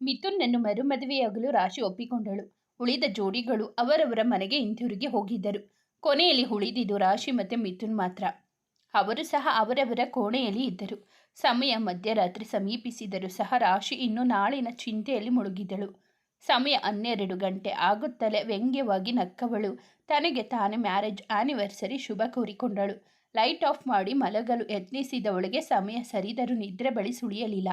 ಮಿಥುನ್ನನ್ನು ಮರುಮದುವೆಯಾಗಲು ರಾಶಿ ಒಪ್ಪಿಕೊಂಡಳು. ಉಳಿದ ಜೋಡಿಗಳು ಅವರವರ ಮನೆಗೆ ಹಿಂತಿರುಗಿ ಹೋಗಿದ್ದರು. ಕೊನೆಯಲ್ಲಿ ಉಳಿದಿದ್ದು ರಾಶಿ ಮತ್ತು ಮಿಥುನ್ ಮಾತ್ರ. ಅವರು ಸಹ ಅವರವರ ಕೋಣೆಯಲ್ಲಿ ಇದ್ದರು. ಸಮಯ ಮಧ್ಯರಾತ್ರಿ ಸಮೀಪಿಸಿದರೂ ಸಹ ರಾಶಿ ಇನ್ನು ನಾಳಿನ ಚಿಂತೆಯಲ್ಲಿ ಮುಳುಗಿದಳು. ಸಮಯ ಹನ್ನೆರಡು ಗಂಟೆ ಆಗುತ್ತಲೇ ವ್ಯಂಗ್ಯವಾಗಿ ನಕ್ಕವಳು. ತನಗೆ ತಾನೇ ಮ್ಯಾರೇಜ್ ಆನಿವರ್ಸರಿ ಶುಭ ಕೋರಿಕೊಂಡಳು. ಲೈಟ್ ಆಫ್ ಮಾಡಿ ಮಲಗಲು ಯತ್ನಿಸಿದವಳಿಗೆ ಸಮಯ ಸರಿದರೂ ನಿದ್ರೆ ಬಳಿ ಸುಳಿಯಲಿಲ್ಲ.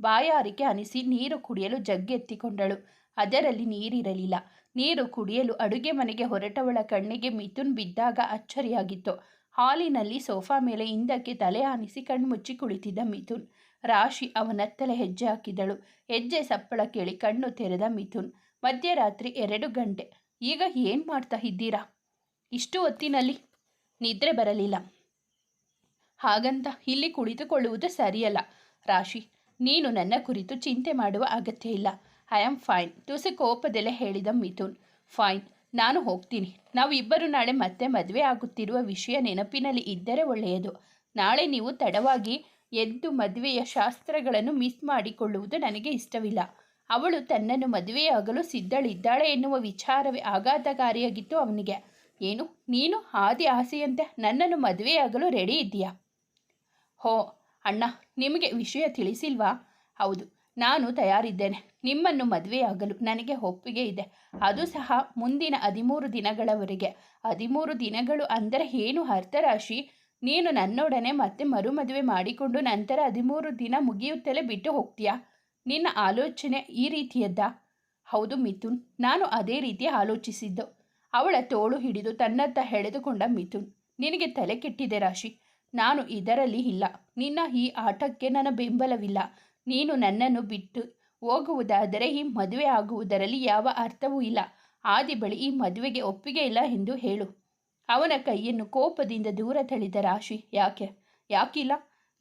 ಬಾಯಾರಿಕೆ ಅನಿಸಿ ನೀರು ಕುಡಿಯಲು ಜಗ್ಗೆತ್ತಿಕೊಂಡಳು ಅದರಲ್ಲಿ ನೀರಿರಲಿಲ್ಲ. ನೀರು ಕುಡಿಯಲು ಅಡುಗೆ ಮನೆಗೆ ಹೊರಟವಳ ಕಣ್ಣಿಗೆ ಮಿಥುನ್ ಬಿದ್ದಾಗ ಅಚ್ಚರಿಯಾಗಿತ್ತು. ಹಾಲಿನಲ್ಲಿ ಸೋಫಾ ಮೇಲೆ ಹಿಂದಕ್ಕೆ ತಲೆ ಆನಿಸಿ ಕಣ್ಮುಚ್ಚಿ ಕುಳಿತಿದ್ದ ಮಿಥುನ್. ರಾಶಿ ಅವನತ್ತಲೆ ಹೆಜ್ಜೆ ಹಾಕಿದಳು. ಹೆಜ್ಜೆ ಸಪ್ಪಳ ಕೇಳಿ ಕಣ್ಣು ತೆರೆದ ಮಿಥುನ್. ಮಧ್ಯರಾತ್ರಿ ಎರಡು ಗಂಟೆ. ಈಗ ಏನು ಮಾಡ್ತಾ ಇದ್ದೀರಾ? ಇಷ್ಟು ಹೊತ್ತಿನಲ್ಲಿ ನಿದ್ರೆ ಬರಲಿಲ್ಲ. ಹಾಗಂತ ಇಲ್ಲಿ ಕುಳಿತುಕೊಳ್ಳುವುದು ಸರಿಯಲ್ಲ. ರಾಶಿ ನೀನು ನನ್ನ ಕುರಿತು ಚಿಂತೆ ಮಾಡುವ ಅಗತ್ಯ ಇಲ್ಲ. ಐ ಆಮ್ ಫೈನ್ ತುಸು ಕೋಪದಲ್ಲೇ ಹೇಳಿದ ಮಿಥುನ್. ಫೈನ್ ನಾನು ಹೋಗ್ತೀನಿ. ನಾವು ಇಬ್ಬರು ನಾಳೆ ಮತ್ತೆ ಮದುವೆ ಆಗುತ್ತಿರುವ ವಿಷಯ ನೆನಪಿನಲ್ಲಿ ಇದ್ದರೆ ಒಳ್ಳೆಯದು. ನಾಳೆ ನೀವು ತಡವಾಗಿ ಎದ್ದು ಮದುವೆಯ ಶಾಸ್ತ್ರಗಳನ್ನು ಮಿಸ್ ಮಾಡಿಕೊಳ್ಳುವುದು ನನಗೆ ಇಷ್ಟವಿಲ್ಲ. ಅವಳು ತನ್ನನ್ನು ಮದುವೆಯಾಗಲು ಸಿದ್ಧಳಿದ್ದಾಳೆ ಎನ್ನುವ ವಿಚಾರವೇ ಆಘಾತಕಾರಿಯಾಗಿತ್ತು ಅವನಿಗೆ. ಏನು? ನೀನು ಆದಿ ಆಸೆಯಂತೆ ನನ್ನನ್ನು ಮದುವೆಯಾಗಲು ರೆಡಿ ಇದ್ದೀಯಾ? ಹೋ ಅಣ್ಣ, ನಿಮಗೆ ವಿಷಯ ತಿಳಿಸಿಲ್ವಾ? ಹೌದು, ನಾನು ತಯಾರಿದ್ದೇನೆ. ನಿಮ್ಮನ್ನು ಮದುವೆಯಾಗಲು ನನಗೆ ಒಪ್ಪಿಗೆ ಇದೆ. ಅದು ಸಹ ಮುಂದಿನ ಹದಿಮೂರು ದಿನಗಳವರೆಗೆ. ಹದಿಮೂರು ದಿನಗಳು ಅಂದರೆ ಏನು ಅರ್ಥರಾಶಿ? ನೀನು ನನ್ನೊಡನೆ ಮತ್ತೆ ಮರುಮದುವೆ ಮಾಡಿಕೊಂಡು ನಂತರ ಹದಿಮೂರು ದಿನ ಮುಗಿಯುತ್ತಲೇ ಬಿಟ್ಟು ಹೋಗ್ತೀಯಾ? ನಿನ್ನ ಆಲೋಚನೆ ಈ ರೀತಿಯದ್ದ? ಹೌದು ಮಿಥುನ್, ನಾನು ಅದೇ ರೀತಿ ಆಲೋಚಿಸಿದ್ದು. ಅವಳ ತೋಳು ಹಿಡಿದು ತನ್ನತ್ತ ಎಳೆದುಕೊಂಡ ಮಿಥುನ್, ನಿನಗೆ ತಲೆ ಕೆಟ್ಟಿದೆ ರಾಶಿ. ನಾನು ಇದರಲ್ಲಿ ಇಲ್ಲ. ನಿನ್ನ ಈ ಆಟಕ್ಕೆ ನನ್ನ ಬೆಂಬಲವಿಲ್ಲ. ನೀನು ನನ್ನನ್ನು ಬಿಟ್ಟು ಹೋಗುವುದಾದರೆ ಈ ಮದುವೆ ಆಗುವುದರಲ್ಲಿ ಯಾವ ಅರ್ಥವೂ ಇಲ್ಲ. ಆದಿ ಬಳಿ ಈ ಮದುವೆಗೆ ಒಪ್ಪಿಗೆ ಇಲ್ಲ ಎಂದು ಹೇಳು. ಅವನ ಕೈಯನ್ನು ಕೋಪದಿಂದ ದೂರ ತಳಿದ ರಾಶಿ, ಯಾಕೆ? ಯಾಕಿಲ್ಲ?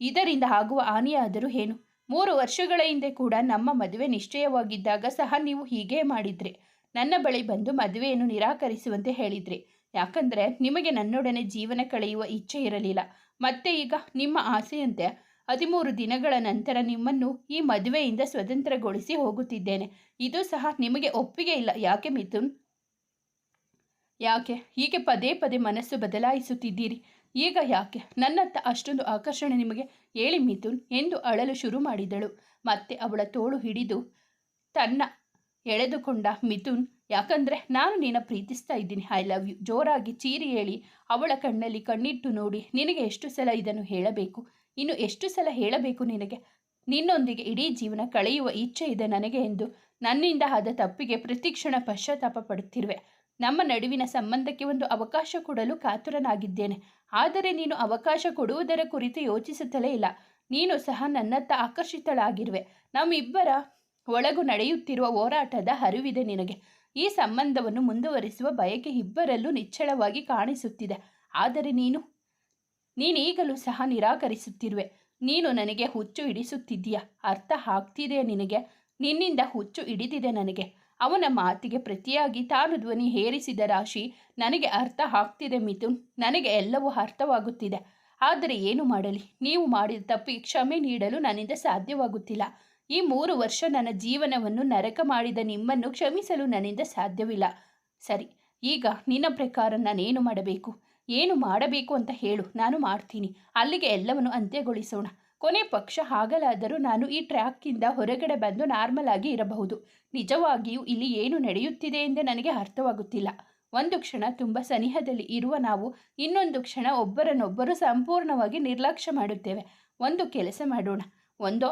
ಇದರಿಂದ ಆಗುವ ಹಾನಿಯಾದರೂ ಏನು? ಮೂರು ವರ್ಷಗಳ ಹಿಂದೆ ಕೂಡ ನಮ್ಮ ಮದುವೆ ನಿಶ್ಚಯವಾಗಿದ್ದಾಗ ಸಹ ನೀವು ಹೀಗೇ ಮಾಡಿದ್ರಿ. ನನ್ನ ಬಳಿ ಬಂದು ಮದುವೆಯನ್ನು ನಿರಾಕರಿಸುವಂತೆ ಹೇಳಿದ್ರಿ. ಯಾಕಂದರೆ ನಿಮಗೆ ನನ್ನೊಡನೆ ಜೀವನ ಕಳೆಯುವ ಇಚ್ಛೆ ಇರಲಿಲ್ಲ. ಮತ್ತೆ ಈಗ ನಿಮ್ಮ ಆಸೆಯಂತೆ ಹದಿಮೂರು ದಿನಗಳ ನಂತರ ನಿಮ್ಮನ್ನು ಈ ಮದುವೆಯಿಂದ ಸ್ವತಂತ್ರಗೊಳಿಸಿ ಹೋಗುತ್ತಿದ್ದೇನೆ. ಇದು ಸಹ ನಿಮಗೆ ಒಪ್ಪಿಗೆ ಇಲ್ಲ. ಯಾಕೆ ಮಿಥುನ್? ಯಾಕೆ? ಹೀಗೆ ಪದೇ ಪದೇ ಮನಸ್ಸು ಬದಲಾಯಿಸುತ್ತಿದ್ದೀರಿ. ಈಗ ಯಾಕೆ? ನನ್ನತ್ತ ಅಷ್ಟೊಂದು ಆಕರ್ಷಣೆ ನಿಮಗೆ ಹೇಳಿ ಮಿಥುನ್ ಎಂದು ಅಳಲು ಶುರು ಮಾಡಿದಳು. ಮತ್ತೆ ಅವಳ ತೋಳು ಹಿಡಿದು ತನ್ನ ಎಳೆದುಕೊಂಡ ಮಿಥುನ್, ಯಾಕಂದರೆ ನಾನು ನಿನ್ನ ಪ್ರೀತಿಸ್ತಾ ಇದ್ದೀನಿ. ಐ ಲವ್ ಯು ಜೋರಾಗಿ ಚೀರಿ ಹೇಳಿ ಅವಳ ಕಣ್ಣಲ್ಲಿ ಕಣ್ಣಿಟ್ಟು ನೋಡಿ, ನಿನಗೆ ಎಷ್ಟು ಸಲ ಇದನ್ನು ಹೇಳಬೇಕು? ಇನ್ನು ಎಷ್ಟು ಸಲ ಹೇಳಬೇಕು ನಿನಗೆ? ನಿನ್ನೊಂದಿಗೆ ಇಡೀ ಜೀವನ ಕಳೆಯುವ ಇಚ್ಛೆ ಇದೆ ನನಗೆ ಎಂದು ನನ್ನಿಂದ ಆದ ತಪ್ಪಿಗೆ ಪ್ರತಿಕ್ಷಣ ಪಶ್ಚಾತ್ತಾಪ ಪಡುತ್ತಿರುವೆ. ನಮ್ಮ ನಡುವಿನ ಸಂಬಂಧಕ್ಕೆ ಒಂದು ಅವಕಾಶ ಕೊಡಲು ಕಾತುರನಾಗಿದ್ದೇನೆ. ಆದರೆ ನೀನು ಅವಕಾಶ ಕೊಡುವುದರ ಕುರಿತು ಯೋಚಿಸುತ್ತಲೇ ಇಲ್ಲ. ನೀನು ಸಹ ನನ್ನತ್ತ ಆಕರ್ಷಿತಳಾಗಿರುವೆ. ನಮ್ಮಿಬ್ಬರ ಒಳಗು ನಡೆಯುತ್ತಿರುವ ಹೋರಾಟದ ಹರಿವಿದೆ ನಿನಗೆ. ಈ ಸಂಬಂಧವನ್ನು ಮುಂದುವರಿಸುವ ಬಯಕೆ ಇಬ್ಬರಲ್ಲೂ ನಿಚ್ಚಳವಾಗಿ ಕಾಣಿಸುತ್ತಿದೆ. ಆದರೆ ನೀನು, ನೀನೀಗಲೂ ಸಹ ನಿರಾಕರಿಸುತ್ತಿರುವೆ. ನೀನು ನನಗೆ ಹುಚ್ಚು ಹಿಡಿಸುತ್ತಿದ್ದೀಯ? ಅರ್ಥ ಹಾಕ್ತಿದೆ ನಿನಗೆ? ನಿನ್ನಿಂದ ಹುಚ್ಚು ಹಿಡಿದಿದೆ ನನಗೆ. ಅವನ ಮಾತಿಗೆ ಪ್ರತಿಯಾಗಿ ತಾನು ಧ್ವನಿ ಹೇರಿಸಿದ ರಾಶಿ, ನನಗೆ ಅರ್ಥ ಆಗ್ತಿದೆ ಮಿಥುನ್. ನನಗೆ ಎಲ್ಲವೂ ಅರ್ಥವಾಗುತ್ತಿದೆ. ಆದರೆ ಏನು ಮಾಡಲಿ? ನೀವು ಮಾಡಿದ ತಪ್ಪಿಗೆ ಕ್ಷಮೆ ನೀಡಲು ನನ್ನಿಂದ ಸಾಧ್ಯವಾಗುತ್ತಿಲ್ಲ. ಈ ಮೂರು ವರ್ಷ ನನ್ನ ಜೀವನವನ್ನು ನರಕ ಮಾಡಿದ ನಿಮ್ಮನ್ನು ಕ್ಷಮಿಸಲು ನನ್ನಿಂದ ಸಾಧ್ಯವಿಲ್ಲ. ಸರಿ, ಈಗ ನಿನ್ನ ಪ್ರಕಾರ ನಾನೇನು ಮಾಡಬೇಕು? ಏನು ಮಾಡಬೇಕು ಅಂತ ಹೇಳು, ನಾನು ಮಾಡ್ತೀನಿ. ಅಲ್ಲಿಗೆ ಎಲ್ಲವನ್ನು ಅಂತ್ಯಗೊಳಿಸೋಣ. ಕೊನೆ ಪಕ್ಷ ಹಾಗಲಾದರೂ ನಾನು ಈ ಟ್ರ್ಯಾಕ್ಕಿಂದ ಹೊರಗಡೆ ಬಂದು ನಾರ್ಮಲ್ ಆಗಿ ಇರಬಹುದು. ನಿಜವಾಗಿಯೂ ಇಲ್ಲಿ ಏನು ನಡೆಯುತ್ತಿದೆ ಎಂದೇ ನನಗೆ ಅರ್ಥವಾಗುತ್ತಿಲ್ಲ. ಒಂದು ಕ್ಷಣ ತುಂಬ ಸನಿಹದಲ್ಲಿ ಇರುವ ನಾವು ಇನ್ನೊಂದು ಕ್ಷಣ ಒಬ್ಬರನ್ನೊಬ್ಬರು ಸಂಪೂರ್ಣವಾಗಿ ನಿರ್ಲಕ್ಷ್ಯ ಮಾಡುತ್ತೇವೆ. ಒಂದು ಕೆಲಸ ಮಾಡೋಣ. ಒಂದೋ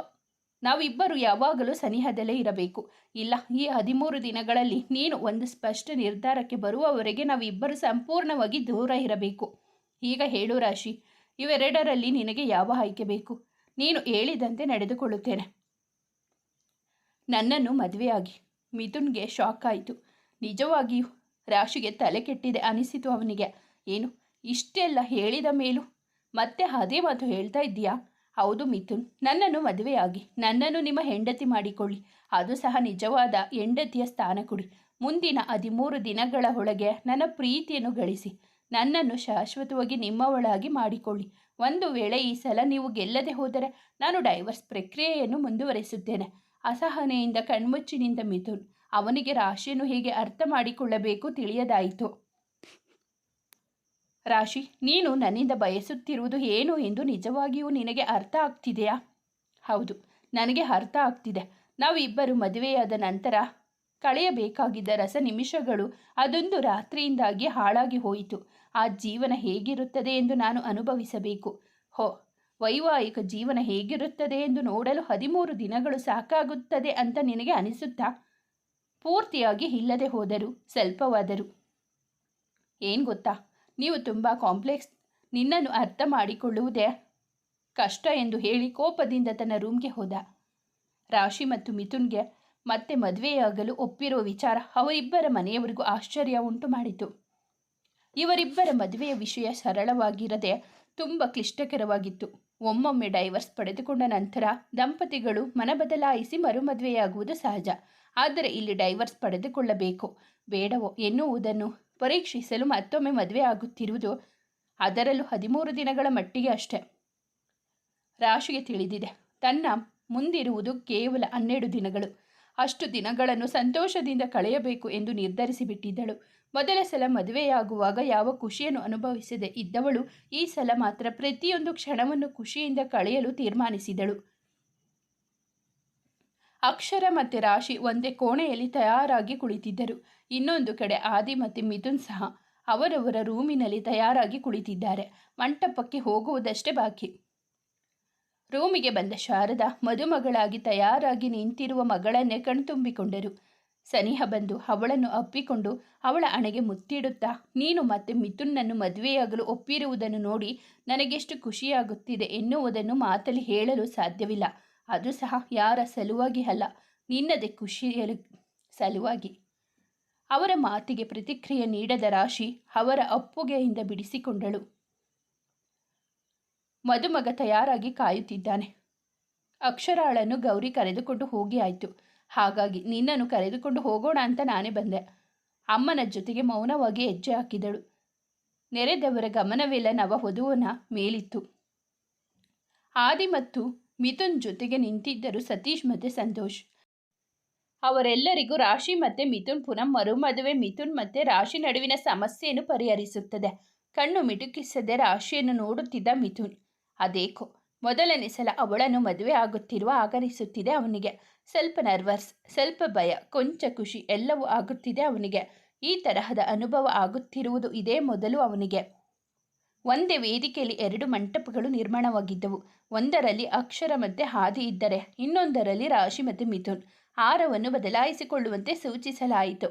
ನಾವಿಬ್ಬರು ಯಾವಾಗಲೂ ಸನಿಹದಲ್ಲೇ ಇರಬೇಕು. ಇಲ್ಲ, ಈ ಹದಿಮೂರು ದಿನಗಳಲ್ಲಿ ನೀನು ಒಂದು ಸ್ಪಷ್ಟ ನಿರ್ಧಾರಕ್ಕೆ ಬರುವವರೆಗೆ ನಾವಿಬ್ಬರು ಸಂಪೂರ್ಣವಾಗಿ ದೂರ ಇರಬೇಕು. ಈಗ ಹೇಳು ರಾಶಿ, ಇವೆರಡರಲ್ಲಿ ನಿನಗೆ ಯಾವ ಆಯ್ಕೆ ಬೇಕು? ನೀನು ಹೇಳಿದಂತೆ ನಡೆದುಕೊಳ್ಳುತ್ತೇನೆ. ನನ್ನನ್ನು ಮದುವೆಯಾಗಿ. ಮಿಥುನ್ಗೆ ಶಾಕ್ ಆಯಿತು. ನಿಜವಾಗಿಯೂ ರಾಶಿಗೆ ತಲೆ ಕೆಟ್ಟಿದೆ ಅನಿಸಿತು ಅವನಿಗೆ. ಏನು, ಇಷ್ಟೆಲ್ಲ ಹೇಳಿದ ಮೇಲೂ? ಮತ್ತೆ ಅದೇ ಮಾತು ಹೇಳ್ತಾ ಇದ್ದೀಯಾ? ಹೌದು ಮಿಥುನ್, ನನ್ನನ್ನು ಮದುವೆಯಾಗಿ, ನನ್ನನ್ನು ನಿಮ್ಮ ಹೆಂಡತಿ ಮಾಡಿಕೊಳ್ಳಿ. ಅದು ಸಹ ನಿಜವಾದ ಹೆಂಡತಿಯ ಸ್ಥಾನ ಕೊಡಿ. ಮುಂದಿನ ಹದಿಮೂರು ದಿನಗಳ ಒಳಗೆ ನನ್ನ ಪ್ರೀತಿಯನ್ನು ಗಳಿಸಿ. ನನ್ನನ್ನು ಶಾಶ್ವತವಾಗಿ ನಿಮ್ಮವಳಾಗಿ ಮಾಡಿಕೊಳ್ಳಿ. ಒಂದು ವೇಳೆ ಈ ಸಲ ನೀವು ಗೆಲ್ಲದೆ ಹೋದರೆ ನಾನು ಡೈವರ್ಸ್ ಪ್ರಕ್ರಿಯೆಯನ್ನು ಮುಂದುವರಿಸುತ್ತೇನೆ. ಅಸಹನೆಯಿಂದ ಕಣ್ಮುಚ್ಚಿನಿಂದ ಮಿಥುನ್, ಅವನಿಗೆ ರಾಶಿಯನ್ನು ಹೇಗೆ ಅರ್ಥ ಮಾಡಿಕೊಳ್ಳಬೇಕು ತಿಳಿಯದಾಯಿತು. ರಾಶಿ, ನೀನು ನನ್ನಿಂದ ಬಯಸುತ್ತಿರುವುದು ಏನು ಎಂದು ನಿಜವಾಗಿಯೂ ನಿನಗೆ ಅರ್ಥ ಆಗ್ತಿದೆಯಾ? ಹೌದು, ನನಗೆ ಅರ್ಥ ಆಗ್ತಿದೆ. ನಾವಿಬ್ಬರು ಮದುವೆಯಾದ ನಂತರ ಕಳೆಯಬೇಕಾಗಿದ್ದ ರಸ ನಿಮಿಷಗಳು ಅದೊಂದು ರಾತ್ರಿಯಿಂದಾಗಿ ಹಾಳಾಗಿ ಹೋಯಿತು. ಆ ಜೀವನ ಹೇಗಿರುತ್ತದೆ ಎಂದು ನಾನು ಅನುಭವಿಸಬೇಕು. ಹೋ, ವೈವಾಹಿಕ ಜೀವನ ಹೇಗಿರುತ್ತದೆ ಎಂದು ನೋಡಲು ಹದಿಮೂರು ದಿನಗಳು ಸಾಕಾಗುತ್ತದೆ ಅಂತ ನಿನಗೆ ಅನಿಸುತ್ತಾ? ಪೂರ್ತಿಯಾಗಿ ಇಲ್ಲದೆ ಹೋದರು, ಸ್ವಲ್ಪವಾದರು. ಏನು ಗೊತ್ತಾ? ನೀವು ತುಂಬ ಕಾಂಪ್ಲೆಕ್ಸ್ ನಿನ್ನನ್ನು ಅರ್ಥ ಮಾಡಿಕೊಳ್ಳುವುದೇ ಕಷ್ಟ ಎಂದು ಹೇಳಿ ಕೋಪದಿಂದ ತನ್ನ ರೂಮ್ಗೆ ಹೋದ. ರಾಶಿ ಮತ್ತು ಮಿಥುನ್ಗೆ ಮತ್ತೆ ಮದುವೆಯಾಗಲು ಒಪ್ಪಿರುವ ವಿಚಾರ ಅವರಿಬ್ಬರ ಮನೆಯವರಿಗೂ ಆಶ್ಚರ್ಯ ಉಂಟು ಮಾಡಿತು. ಇವರಿಬ್ಬರ ಮದುವೆಯ ವಿಷಯ ಸರಳವಾಗಿರದೆ ತುಂಬ ಕ್ಲಿಷ್ಟಕರವಾಗಿತ್ತು. ಒಮ್ಮೊಮ್ಮೆ ಡೈವರ್ಸ್ ಪಡೆದುಕೊಂಡ ನಂತರ ದಂಪತಿಗಳು ಮನ ಬದಲಾಯಿಸಿ ಮರುಮದುವೆಯಾಗುವುದು ಸಹಜ. ಆದರೆ ಇಲ್ಲಿ ಡೈವರ್ಸ್ ಪಡೆದುಕೊಳ್ಳಬೇಕು, ಬೇಡವೋ ಎನ್ನುವುದನ್ನು ಪರೀಕ್ಷಿಸಲು ಮತ್ತೊಮ್ಮೆ ಮದುವೆ ಆಗುತ್ತಿರುವುದು ಅದರಲ್ಲೂ ಹದಿಮೂರು ದಿನಗಳ ಮಟ್ಟಿಗೆ ಅಷ್ಟೆ. ರಾಶಿಗೆ ತಿಳಿದಿದೆ. ತನ್ನ ಮುಂದಿರುವುದು ಕೇವಲ ಹನ್ನೆರಡು ದಿನಗಳು. ಅಷ್ಟು ದಿನಗಳನ್ನು ಸಂತೋಷದಿಂದ ಕಳೆಯಬೇಕು ಎಂದು ನಿರ್ಧರಿಸಿಬಿಟ್ಟಿದ್ದಳು. ಮೊದಲ ಸಲ ಮದುವೆಯಾಗುವಾಗ ಯಾವ ಖುಷಿಯನ್ನು ಅನುಭವಿಸದೆ ಇದ್ದವಳು ಈ ಸಲ ಮಾತ್ರ ಪ್ರತಿಯೊಂದು ಕ್ಷಣವನ್ನು ಖುಷಿಯಿಂದ ಕಳೆಯಲು ತೀರ್ಮಾನಿಸಿದಳು. ಅಕ್ಷರ ಮತ್ತು ರಾಶಿ ಒಂದೇ ಕೋಣೆಯಲ್ಲಿ ತಯಾರಾಗಿ ಕುಳಿತಿದ್ದರು. ಇನ್ನೊಂದು ಕಡೆ ಆದಿ ಮತ್ತು ಮಿಥುನ್ ಸಹ ಅವರವರ ರೂಮಿನಲ್ಲಿ ತಯಾರಾಗಿ ಕುಳಿತಿದ್ದಾರೆ. ಮಂಟಪಕ್ಕೆ ಹೋಗುವುದಷ್ಟೇ ಬಾಕಿ. ರೂಮಿಗೆ ಬಂದ ಶಾರದಾ ಮದುಮಗಳಾಗಿ ತಯಾರಾಗಿ ನಿಂತಿರುವ ಮಗಳನ್ನೇ ಕಣ್ತುಂಬಿಕೊಂಡರು. ಸನಿಹ ಬಂದು ಅವಳನ್ನು ಅಪ್ಪಿಕೊಂಡು ಅವಳ ಅಣೆಗೆ ಮುತ್ತಿಡುತ್ತಾ, ನೀನು ಮತ್ತೆ ಮಿಥುನ್ನನ್ನು ಮದುವೆಯಾಗಲು ಒಪ್ಪಿರುವುದನ್ನು ನೋಡಿ ನನಗೆಷ್ಟು ಖುಷಿಯಾಗುತ್ತಿದೆ ಎನ್ನುವುದನ್ನು ಮಾತಲ್ಲಿ ಹೇಳಲು ಸಾಧ್ಯವಿಲ್ಲ. ಅದು ಸಹ ಯಾರ ಸಲುವಾಗಿ ಅಲ್ಲ, ನಿನ್ನದೇ ಖುಷಿಯ ಸಲುವಾಗಿ. ಅವರ ಮಾತಿಗೆ ಪ್ರತಿಕ್ರಿಯೆ ನೀಡದ ರಾಶಿ ಅವರ ಅಪ್ಪುಗೆಯಿಂದ ಬಿಡಿಸಿಕೊಂಡಳು. ಮದುಮಗ ತಯಾರಾಗಿ ಕಾಯುತ್ತಿದ್ದಾನೆ. ಅಕ್ಷರಾಳನ್ನು ಗೌರಿ ಕರೆದುಕೊಂಡು ಹೋಗಿ ಆಯಿತು. ಹಾಗಾಗಿ ನಿನ್ನನ್ನು ಕರೆದುಕೊಂಡು ಹೋಗೋಣ ಅಂತ ನಾನೇ ಬಂದೆ. ಅಮ್ಮನ ಜೊತೆಗೆ ಮೌನವಾಗಿ ಹೆಜ್ಜೆ ಹಾಕಿದಳು. ನೆರೆದವರ ಗಮನವೆಲ್ಲ ನವವಧುವನ ಮೇಲಿತ್ತು. ಆದಿ ಮತ್ತು ಮಿಥುನ್ ಜೊತೆಗೆ ನಿಂತಿದ್ದರು ಸತೀಶ್ ಮತ್ತು ಸಂತೋಷ್. ಅವರೆಲ್ಲರಿಗೂ ರಾಶಿ ಮತ್ತು ಮಿಥುನ್ ಪುನಃ ಮರುಮದುವೆ, ಮಿಥುನ್ ಮತ್ತು ರಾಶಿ ನಡುವಿನ ಸಮಸ್ಯೆಯನ್ನು ಪರಿಹರಿಸುತ್ತದೆ. ಕಣ್ಣು ಮಿಟುಕಿಸದೆ ರಾಶಿಯನ್ನು ನೋಡುತ್ತಿದ್ದ ಮಿಥುನ್. ಅದೇಕೋ, ಮೊದಲನೇ ಸಲ ಅವಳನ್ನು ಮದುವೆ ಆಗುತ್ತಿರುವ ಆಗರಿಸುತ್ತಿದೆ ಅವನಿಗೆ. ಸ್ವಲ್ಪ ನರ್ವಸ್, ಸ್ವಲ್ಪ ಭಯ, ಕೊಂಚ ಖುಷಿ ಎಲ್ಲವೂ ಆಗುತ್ತಿದೆ ಅವನಿಗೆ. ಈ ತರಹದ ಅನುಭವ ಆಗುತ್ತಿರುವುದು ಇದೇ ಮೊದಲು ಅವನಿಗೆ. ಒಂದೇ ವೇದಿಕೆಯಲ್ಲಿ ಎರಡು ಮಂಟಪಗಳು ನಿರ್ಮಾಣವಾಗಿದ್ದವು. ಒಂದರಲ್ಲಿ ಅಕ್ಷರ ಮತ್ತು ಹಾದಿ ಇದ್ದರೆ, ಇನ್ನೊಂದರಲ್ಲಿ ರಾಶಿ ಮತ್ತು ಮಿಥುನ್. ಆರವನ್ನು ಬದಲಾಯಿಸಿಕೊಳ್ಳುವಂತೆ ಸೂಚಿಸಲಾಯಿತು.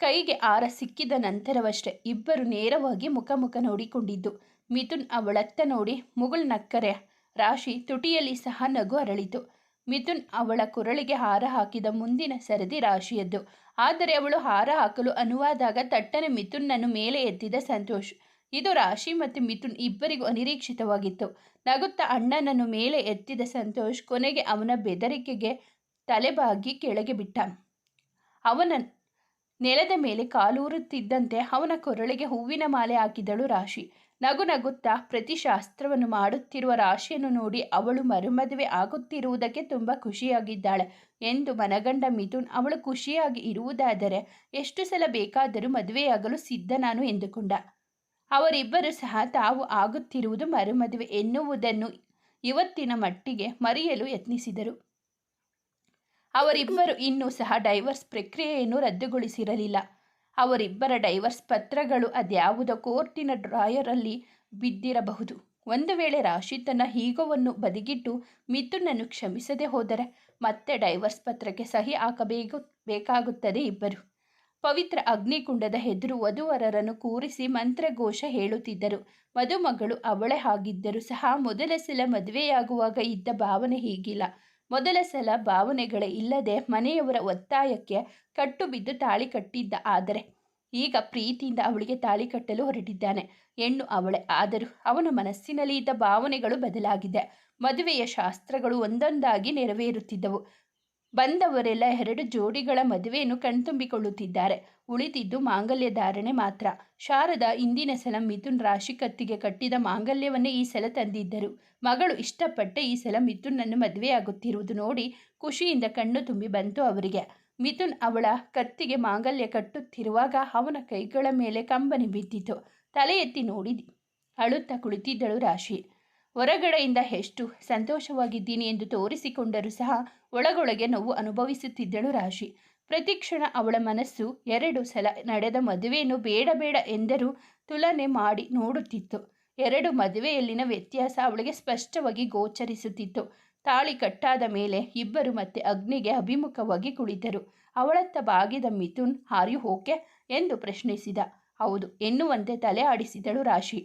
ಕೈಗೆ ಆರ ಸಿಕ್ಕಿದ ನಂತರವಷ್ಟೇ ಇಬ್ಬರು ನೇರವಾಗಿ ಮುಖ ಮುಖ ನೋಡಿಕೊಂಡಿದ್ದು. ಮಿಥುನ್ ಅವಳತ್ತ ನೋಡಿ ಮುಗುಳ್ ನಕ್ಕರೆ. ರಾಶಿ ತುಟಿಯಲ್ಲಿ ಸಹ ನಗು ಅರಳಿತು. ಮಿಥುನ್ ಅವಳ ಕೊರಳಿಗೆ ಹಾರ ಹಾಕಿದ ಮುಂದಿನ ಸರದಿ ರಾಶಿಯದ್ದು. ಆದರೆ ಅವಳು ಹಾರ ಹಾಕಲು ಅನುವಾದಾಗ ತಟ್ಟನೆ ಮಿಥುನ್ನನ್ನು ಮೇಲೆ ಎತ್ತಿದ ಸಂತೋಷ್. ಇದು ರಾಶಿ ಮತ್ತು ಮಿಥುನ್ ಇಬ್ಬರಿಗೂ ಅನಿರೀಕ್ಷಿತವಾಗಿತ್ತು. ನಗುತ್ತಾ ಅಣ್ಣನನ್ನು ಮೇಲೆ ಎತ್ತಿದ ಸಂತೋಷ್ ಕೊನೆಗೆ ಅವನ ಬೆದರಿಕೆಗೆ ತಲೆಬಾಗಿ ಕೆಳಗೆ ಬಿಟ್ಟ. ಅವನ ನೆಲದ ಮೇಲೆ ಕಾಲೂರುತ್ತಿದ್ದಂತೆ ಅವನ ಕೊರಳಿಗೆ ಹೂವಿನ ಮಾಲೆ ಹಾಕಿದಳು ರಾಶಿ. ನಗು ನಗುತ್ತಾ ಪ್ರತಿಶಾಸ್ತ್ರವನ್ನು ಮಾಡುತ್ತಿರುವ ರಾಶಿಯನ್ನು ನೋಡಿ ಅವಳು ಮರುಮದುವೆ ಆಗುತ್ತಿರುವುದಕ್ಕೆ ತುಂಬ ಖುಷಿಯಾಗಿದ್ದಾಳೆ ಎಂದು ಮನಗಂಡ ಮಿಥುನ್. ಅವಳು ಖುಷಿಯಾಗಿ ಇರುವುದಾದರೆ ಎಷ್ಟು ಸಲ ಬೇಕಾದರೂ ಮದುವೆಯಾಗಲು ಸಿದ್ಧ ನಾನು ಎಂದುಕೊಂಡ. ಅವರಿಬ್ಬರು ಸಹ ತಾವು ಆಗುತ್ತಿರುವುದು ಮರುಮದುವೆ ಎನ್ನುವುದನ್ನು ಇವತ್ತಿನ ಮಟ್ಟಿಗೆ ಮರೆಯಲು ಯತ್ನಿಸಿದರು. ಅವರಿಬ್ಬರು ಇನ್ನೂ ಸಹ ಡೈವರ್ಸ್ ಪ್ರಕ್ರಿಯೆಯನ್ನು ರದ್ದುಗೊಳಿಸಿರಲಿಲ್ಲ. ಅವರಿಬ್ಬರ ಡೈವರ್ಸ್ ಪತ್ರಗಳು ಅದ್ಯಾವುದೋ ಕೋರ್ಟಿನ ಡ್ರಾಯರಲ್ಲಿ ಬಿದ್ದಿರಬಹುದು. ಒಂದು ವೇಳೆ ರಾಶಿ ತನ್ನ ಹೀಗೋವನ್ನು ಬದಿಗಿಟ್ಟು ಮಿಥುನನ್ನು ಕ್ಷಮಿಸದೆ ಹೋದರೆ ಮತ್ತೆ ಡೈವರ್ಸ್ ಪತ್ರಕ್ಕೆ ಸಹಿ ಹಾಕಬೇಕು ಬೇಕಾಗುತ್ತದೆ ಇಬ್ಬರು. ಪವಿತ್ರ ಅಗ್ನಿಕುಂಡದ ಹೆದರು ವಧುವರರನ್ನು ಕೂರಿಸಿ ಮಂತ್ರಘೋಷ ಹೇಳುತ್ತಿದ್ದರು. ಮದುಮಗಳು ಅವಳೆ ಹಾಗಿದ್ದರೂ ಸಹ ಮೊದಲ ಸಲ ಮದುವೆಯಾಗುವಾಗ ಇದ್ದ ಭಾವನೆ ಹೀಗಿಲ್ಲ. ಮೊದಲ ಸಲ ಭಾವನೆಗಳೇ ಇಲ್ಲದೆ ಮನೆಯವರ ಒತ್ತಾಯಕ್ಕೆ ಕಟ್ಟು ಬಿದ್ದು ತಾಳಿ ಕಟ್ಟಿದ್ದ ಆದರೆ ಈಗ ಪ್ರೀತಿಯಿಂದ ಅವಳಿಗೆ ತಾಳಿ ಕಟ್ಟಲು ಹೊರಟಿದ್ದಾನೆ. ಹೆಣ್ಣು ಅವಳೆ ಆದರೂ ಅವನ ಮನಸ್ಸಿನಲ್ಲಿ ಇದ್ದ ಭಾವನೆಗಳು ಬದಲಾಗಿದೆ. ಮದುವೆಯ ಶಾಸ್ತ್ರಗಳು ಒಂದೊಂದಾಗಿ ನೆರವೇರುತ್ತಿದ್ದವು. ಬಂದವರೆಲ್ಲ ಎರಡು ಜೋಡಿಗಳ ಮದುವೆಯನ್ನು ಕಣ್ತುಂಬಿಕೊಳ್ಳುತ್ತಿದ್ದಾರೆ. ಉಳಿದಿದ್ದು ಮಾಂಗಲ್ಯ ಧಾರಣೆ ಮಾತ್ರ. ಶಾರದ ಇಂದಿನ ಸಲ ಮಿಥುನ್ ರಾಶಿ ಕತ್ತಿಗೆ ಕಟ್ಟಿದ ಮಾಂಗಲ್ಯವನ್ನೇ ಈ ಸಲ ತಂದಿದ್ದರು. ಮಗಳು ಇಷ್ಟಪಟ್ಟೆ ಈ ಸಲ ಮಿಥುನನ್ನು ಮದುವೆಯಾಗುತ್ತಿರುವುದು ನೋಡಿ ಖುಷಿಯಿಂದ ಕಣ್ಣು ತುಂಬಿ ಬಂತು ಅವರಿಗೆ. ಮಿಥುನ್ ಅವಳ ಕತ್ತಿಗೆ ಮಾಂಗಲ್ಯ ಕಟ್ಟುತ್ತಿರುವಾಗ ಅವನ ಕೈಗಳ ಮೇಲೆ ಕಂಬನಿ ಬಿದ್ದಿತು. ತಲೆ ಎತ್ತಿ ನೋಡಿ ಅಳುತ್ತಾ ಕುಳಿತಿದ್ದಳು ರಾಶಿ. ಹೊರಗಡೆಯಿಂದ ಎಷ್ಟು ಸಂತೋಷವಾಗಿದ್ದೀನಿ ಎಂದು ತೋರಿಸಿಕೊಂಡರೂ ಸಹ ಒಳಗೊಳಗೆ ನೋವು ಅನುಭವಿಸುತ್ತಿದ್ದಳು ರಾಶಿ. ಪ್ರತಿಕ್ಷಣ ಅವಳ ಮನಸ್ಸು ಎರಡು ಸಲ ನಡೆದ ಮದುವೆಯನ್ನು ಬೇಡ ಬೇಡ ಎಂದರೂ ತುಲನೆ ಮಾಡಿ ನೋಡುತ್ತಿತ್ತು. ಎರಡು ಮದುವೆಯಲ್ಲಿನ ವ್ಯತ್ಯಾಸ ಅವಳಿಗೆ ಸ್ಪಷ್ಟವಾಗಿ ಗೋಚರಿಸುತ್ತಿತ್ತು. ತಾಳಿ ಕಟ್ಟಾದ ಮೇಲೆ ಇಬ್ಬರು ಮತ್ತೆ ಅಗ್ನಿಗೆ ಅಭಿಮುಖವಾಗಿ ಕುಳಿತರು. ಅವಳತ್ತ ಬಾಗಿದ ಮಿಥುನ್ ಹಾರಿ ಹೋಕೆ? ಎಂದು ಪ್ರಶ್ನಿಸಿದ. ಹೌದು, ಎನ್ನುವಂತೆ ತಲೆ ಆಡಿಸಿದಳು ರಾಶಿ.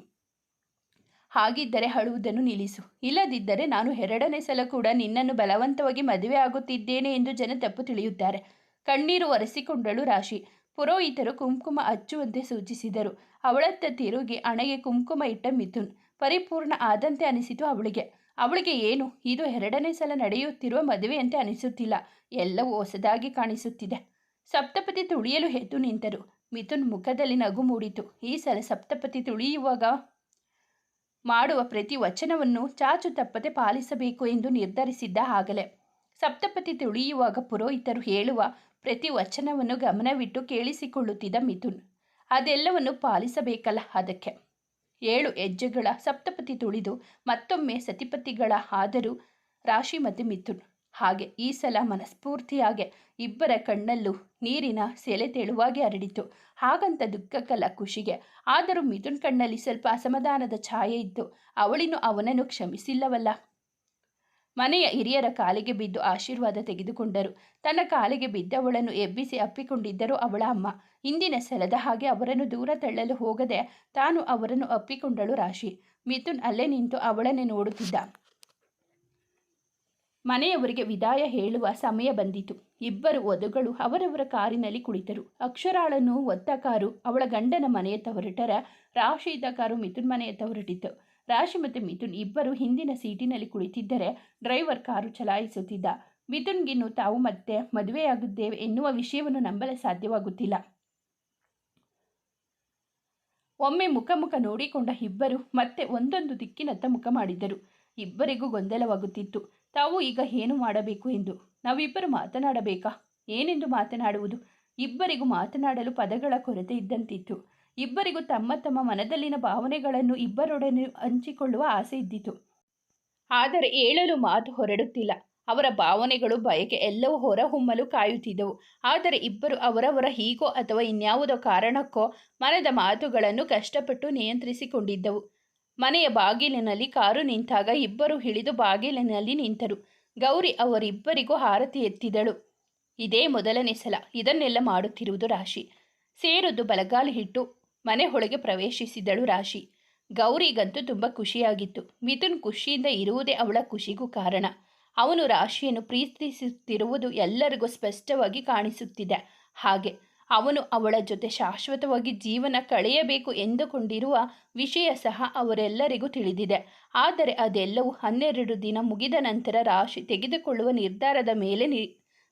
ಹಾಗಿದ್ದರೆ ಅಳುವುದನ್ನು ನಿಲ್ಲಿಸು. ಇಲ್ಲದಿದ್ದರೆ ನಾನು ಎರಡನೇ ಸಲ ಕೂಡ ನಿನ್ನನ್ನು ಬಲವಂತವಾಗಿ ಮದುವೆ ಆಗುತ್ತಿದ್ದೇನೆ ಎಂದು ಜನ ತಪ್ಪು ತಿಳಿಯುತ್ತಾರೆ. ಕಣ್ಣೀರು ಒರೆಸಿಕೊಂಡಳು ರಾಶಿ. ಪುರೋಹಿತರು ಕುಂಕುಮ ಹಚ್ಚುವಂತೆ ಸೂಚಿಸಿದರು. ಅವಳತ್ತ ತಿರುಗಿ ಹಣೆಗೆ ಕುಂಕುಮ ಇಟ್ಟ ಮಿಥುನ್. ಪರಿಪೂರ್ಣ ಆದಂತೆ ಅನಿಸಿತು ಅವಳಿಗೆ. ಅವಳಿಗೆ ಏನು? ಇದು ಎರಡನೇ ಸಲ ನಡೆಯುತ್ತಿರುವ ಮದುವೆಯಂತೆ ಅನಿಸುತ್ತಿಲ್ಲ. ಎಲ್ಲವೂ ಹೊಸದಾಗಿ ಕಾಣಿಸುತ್ತಿದೆ. ಸಪ್ತಪತಿ ತುಳಿಯಲು ಎದ್ದು ನಿಂತರು. ಮಿಥುನ್ ಮುಖದಲ್ಲಿ ನಗು ಮೂಡಿತು. ಈ ಸಲ ಸಪ್ತಪತಿ ತುಳಿಯುವಾಗ ಮಾಡುವ ಪ್ರತಿ ವಚನವನ್ನು ಚಾಚು ತಪ್ಪದೆ ಪಾಲಿಸಬೇಕು ಎಂದು ನಿರ್ಧರಿಸಿದ್ದ ಆಗಲೇ ಸಪ್ತಪತಿ ತುಳಿಯುವಾಗ ಪುರೋಹಿತರು ಹೇಳುವ ಪ್ರತಿ ವಚನವನ್ನು ಗಮನವಿಟ್ಟು ಕೇಳಿಸಿಕೊಳ್ಳುತ್ತಿದ್ದ ಮಿಥುನ್. ಅದೆಲ್ಲವನ್ನು ಪಾಲಿಸಬೇಕಲ್ಲ ಅದಕ್ಕೆ. ಏಳು ಹೆಜ್ಜೆಗಳ ಸಪ್ತಪತಿ ತುಳಿದು ಮತ್ತೊಮ್ಮೆ ಸತಿಪತಿಗಳ ಆದರೂ ರಾಶಿ ಮತ್ತು ಮಿಥುನ್. ಹಾಗೆ ಈ ಸಲ ಮನಸ್ಫೂರ್ತಿಯಾಗೆ ಇಬ್ಬರ ಕಣ್ಣಲ್ಲೂ ನೀರಿನ ಸೆಲೆ ತೆಳುವಾಗಿ ಹರಡಿತು. ಹಾಗಂತ ದುಃಖಕ್ಕಲ್ಲ ಖುಷಿಗೆ. ಆದರೂ ಮಿಥುನ್ ಕಣ್ಣಲ್ಲಿ ಸ್ವಲ್ಪ ಅಸಮಾಧಾನದ ಛಾಯೆ ಇತ್ತು. ಅವಳಿನೂ ಅವನನ್ನು ಕ್ಷಮಿಸಿಲ್ಲವಲ್ಲ. ಮನೆಯ ಹಿರಿಯರ ಕಾಲಿಗೆ ಬಿದ್ದು ಆಶೀರ್ವಾದ ತೆಗೆದುಕೊಂಡರು. ತನ್ನ ಕಾಲಿಗೆ ಬಿದ್ದವಳನ್ನು ಎಬ್ಬಿಸಿ ಅಪ್ಪಿಕೊಂಡಿದ್ದರು ಅವಳ ಅಮ್ಮ. ಇಂದಿನ ಸಲದ ಹಾಗೆ ಅವರನ್ನು ದೂರ ತಳ್ಳಲು ಹೋಗದೆ ತಾನು ಅವರನ್ನು ಅಪ್ಪಿಕೊಂಡಳು ರಾಶಿ. ಮಿಥುನ್ ಅಲ್ಲೇ ನಿಂತು ಅವಳನ್ನೇ ನೋಡುತ್ತಿದ್ದ. ಮನೆಯವರಿಗೆ ವಿದಾಯ ಹೇಳುವ ಸಮಯ ಬಂದಿತು. ಇಬ್ಬರು ವಧುಗಳು ಅವರವರ ಕಾರಿನಲ್ಲಿ ಕುಳಿತರು. ಅಕ್ಷರಾಳನ್ನು ಒತ್ತ ಕಾರು, ಅವಳ ಗಂಡನ ಮನೆಯತ್ತ ಹೊರಟರ ರಾಶಿ ಕಾರು ಮಿಥುನ್ ಮನೆಯತ್ತ ಹೊರಟಿತ್ತು. ರಾಶಿ ಮತ್ತು ಮಿಥುನ್ ಇಬ್ಬರು ಹಿಂದಿನ ಸೀಟಿನಲ್ಲಿ ಕುಳಿತಿದ್ದರೆ ಡ್ರೈವರ್ ಕಾರು ಚಲಾಯಿಸುತ್ತಿದ್ದ. ಮಿಥುನ್ಗಿನ್ನು ತಾವು ಮತ್ತೆ ಮದುವೆಯಾಗುತ್ತೇವೆ ಎನ್ನುವ ವಿಷಯವನ್ನು ನಂಬಲು ಸಾಧ್ಯವಾಗುತ್ತಿಲ್ಲ. ಒಮ್ಮೆ ಮುಖ ಮುಖ ನೋಡಿಕೊಂಡ ಇಬ್ಬರು ಮತ್ತೆ ಒಂದೊಂದು ದಿಕ್ಕಿನತ್ತ ಮುಖ ಮಾಡಿದರು. ಇಬ್ಬರಿಗೂ ಗೊಂದಲವಾಗುತ್ತಿತ್ತು. ತಾವು ಈಗ ಏನು ಮಾಡಬೇಕು ಎಂದು ನಾವಿಬ್ಬರು ಮಾತನಾಡಬೇಕಾ? ಏನೆಂದು ಮಾತನಾಡುವುದು? ಇಬ್ಬರಿಗೂ ಮಾತನಾಡಲು ಪದಗಳ ಕೊರತೆ ಇದ್ದಂತಿತ್ತು. ಇಬ್ಬರಿಗೂ ತಮ್ಮ ತಮ್ಮ ಮನದಲ್ಲಿನ ಭಾವನೆಗಳನ್ನು ಇಬ್ಬರೊಡನೆ ಹಂಚಿಕೊಳ್ಳುವ ಆಸೆ ಇದ್ದಿತು. ಆದರೆ ಹೇಳಲು ಮಾತು ಹೊರಡುತ್ತಿಲ್ಲ. ಅವರ ಭಾವನೆಗಳು ಬಯಕೆ ಎಲ್ಲವೂ ಹೊರಹೊಮ್ಮಲು ಕಾಯುತ್ತಿದ್ದವು. ಆದರೆ ಇಬ್ಬರು ಅವರವರ ಹೀಗೋ ಅಥವಾ ಇನ್ಯಾವುದೋ ಕಾರಣಕ್ಕೋ ಮನದ ಮಾತುಗಳನ್ನು ಕಷ್ಟಪಟ್ಟು ನಿಯಂತ್ರಿಸಿಕೊಂಡಿದ್ದವು. ಮನೆಯ ಬಾಗಿಲಿನಲ್ಲಿ ಕಾರು ನಿಂತಾಗ ಇಬ್ಬರು ಹಿಡಿದು ಬಾಗಿಲಿನಲ್ಲಿ ನಿಂತರು. ಗೌರಿ ಅವರಿಬ್ಬರಿಗೂ ಹಾರತಿ ಎತ್ತಿದಳು. ಇದೇ ಮೊದಲನೇ ಸಲ. ಇದನ್ನೆಲ್ಲ ಮಾಡುತ್ತಿರುವುದು ರಾಶಿ. ಸೇರುದು ಬಲಗಾಲು ಹಿಟ್ಟು. ಮನೆ ಒಳಗೆ ಪ್ರವೇಶಿಸಿದಳು ರಾಶಿ. ಗೌರಿಗಂತೂ ತುಂಬ ಖುಷಿಯಾಗಿತ್ತು. ಮಿಥುನ್ ಖುಷಿಯಿಂದ ಇರುವುದೇ ಅವಳ ಖುಷಿಗೂ ಕಾರಣ. ಅವನು ರಾಶಿಯನ್ನು ಪ್ರೀತಿಸುತ್ತಿರುವುದು ಎಲ್ಲರಿಗೂ ಸ್ಪಷ್ಟವಾಗಿ ಕಾಣಿಸುತ್ತಿದೆ. ಹಾಗೆ ಅವನು ಅವಳ ಜೊತೆ ಶಾಶ್ವತವಾಗಿ ಜೀವನ ಕಳೆಯಬೇಕು ಎಂದುಕೊಂಡಿರುವ ವಿಷಯ ಸಹ ಅವರೆಲ್ಲರಿಗೂ ತಿಳಿದಿದೆ. ಆದರೆ ಅದೆಲ್ಲವೂ ಹನ್ನೆರಡು ದಿನ ಮುಗಿದ ನಂತರ ರಾಶಿ ತೆಗೆದುಕೊಳ್ಳುವ ನಿರ್ಧಾರದ ಮೇಲೆ